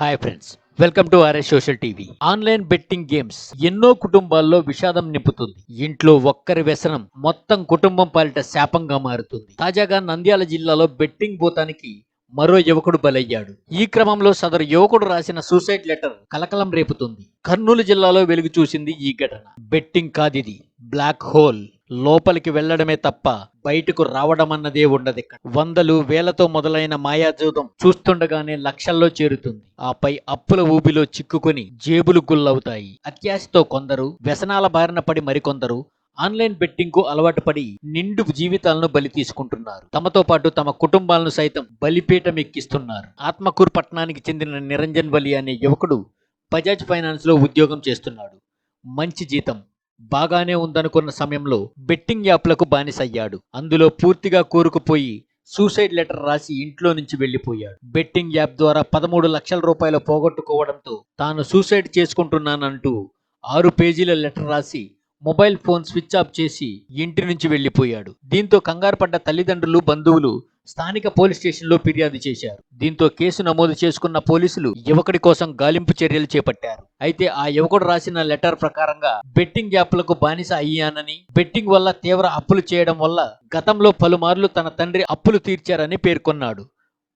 Hi friends welcome to RS social TV online betting games ఎన్నో కుటుంబాల్లో విషాదం నింపుతుంది. ఇంట్లో ఒక్కరి వ్యసనం మొత్తం కుటుంబం పాలిట శాపంగా మారుతుంది. తాజాగా నంద్యాల జిల్లాలో బెట్టింగ్ భూతానికి మరో యువకుడు బలయ్యాడు. ఈ క్రమంలో సదరు యువకుడు రాసిన సూసైడ్ లెటర్ కలకలం రేపుతుంది. కర్నూలు జిల్లాలో వెలుగు చూసింది ఈ ఘటన. బెట్టింగ్ కాదిది. బ్లాక్ హోల్ లోపలికి వెళ్ళడమే తప్ప బయటకు రావడం అన్నదే ఉండదు ఇక్కడ. వందలు వేలతో మొదలైన మాయాజూదం చూస్తుండగానే లక్షల్లో చేరుతుంది. ఆపై అప్పుల ఊబిలో చిక్కుకొని జేబులు గుల్లవుతాయి. అత్యాశతో కొందరు వ్యసనాల బారిన పడి మరికొందరు ఆన్లైన్ బెట్టింగ్కు అలవాటు పడి నిండు జీవితాలను బలి తీసుకుంటున్నారు. తమతో పాటు తమ కుటుంబాలను సైతం బలిపీఠం ఎక్కిస్తున్నారు. ఆత్మకూరు పట్టణానికి చెందిన నిరంజన్ బలి అనే యువకుడు బజాజ్ ఫైనాన్స్లో ఉద్యోగం చేస్తున్నాడు. మంచి జీతం. బాగానే ఉందనుకున్న సమయంలో బెట్టింగ్ యాప్లకు బానిసయ్యాడు. అందులో పూర్తిగా కూరుకుపోయి సూసైడ్ లెటర్ రాసి ఇంట్లో నుంచి వెళ్ళిపోయాడు బెట్టింగ్ యాప్ ద్వారా పదమూడు లక్షల రూపాయలు పోగొట్టుకోవడంతో తాను సూసైడ్ చేసుకుంటున్నానంటూ ఆరు పేజీల లెటర్ రాసి మొబైల్ ఫోన్ స్విచ్ ఆఫ్ చేసి ఇంటి నుంచి వెళ్ళిపోయాడు దీంతో కంగారు పడ్డ తల్లిదండ్రులు బంధువులు స్థానిక పోలీస్ స్టేషన్లో ఫిర్యాదు చేశారు. దీంతో కేసు నమోదు చేసుకున్న పోలీసులు యువకుడి కోసం గాలింపు చర్యలు చేపట్టారు. అయితే ఆ యువకుడు రాసిన లెటర్ ప్రకారంగా బెట్టింగ్ యాప్లకు బానిస అయ్యానని బెట్టింగ్ వల్ల తీవ్ర అప్పులు చేయడం వల్ల గతంలో పలుమార్లు తన తండ్రి అప్పులు తీర్చారని పేర్కొన్నాడు.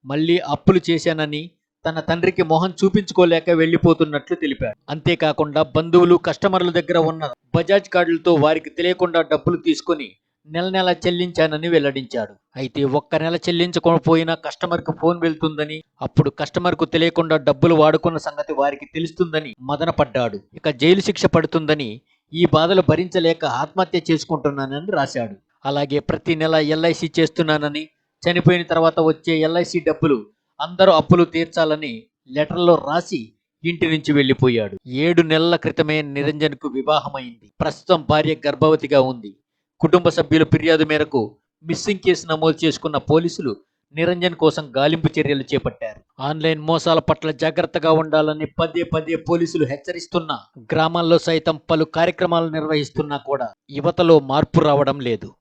మళ్ళీ అప్పులు చేశానని తన తండ్రికి మొహం చూపించుకోలేక వెళ్ళిపోతున్నట్లు తెలిపాడు. అంతేకాకుండా బంధువులు కస్టమర్ల దగ్గర ఉన్న బజాజ్ కార్డులతో వారికి తెలియకుండా డబ్బులు తీసుకొని నెల నెల చెల్లించానని వెల్లడించాడు. అయితే ఒక్క నెల చెల్లించకపోయినా కస్టమర్కు ఫోన్ వెళ్తుందని అప్పుడు కస్టమర్కు తెలియకుండా డబ్బులు వాడుకున్న సంగతి వారికి తెలుస్తుందని మదనపడ్డాడు. ఇక జైలు శిక్ష పడుతుందని ఈ బాధలు భరించలేక ఆత్మహత్య చేసుకుంటున్నానని రాశాడు. అలాగే ప్రతి నెల ఎల్ఐసి చేస్తున్నానని చనిపోయిన తర్వాత వచ్చే ఎల్ఐసి డబ్బులు అందరూ అప్పులు తీర్చాలని లెటర్లో రాసి ఇంటి నుంచి వెళ్ళిపోయాడు ఏడు నెలల క్రితమే నిరంజన్కు వివాహమైంది. ప్రస్తుతం భార్య గర్భవతిగా ఉంది. కుటుంబ సభ్యుల ఫిర్యాదు మేరకు మిస్సింగ్ కేసు నమోదు చేసుకున్న పోలీసులు నిరంజన్ కోసం గాలింపు చర్యలు చేపట్టారు. ఆన్లైన్ మోసాల పట్ల జాగ్రత్తగా ఉండాలని పదే పదే పోలీసులు హెచ్చరిస్తున్నా. గ్రామాల్లో సైతం పలు కార్యక్రమాలు నిర్వహిస్తున్నా కూడా యువతలో మార్పు రావడం లేదు.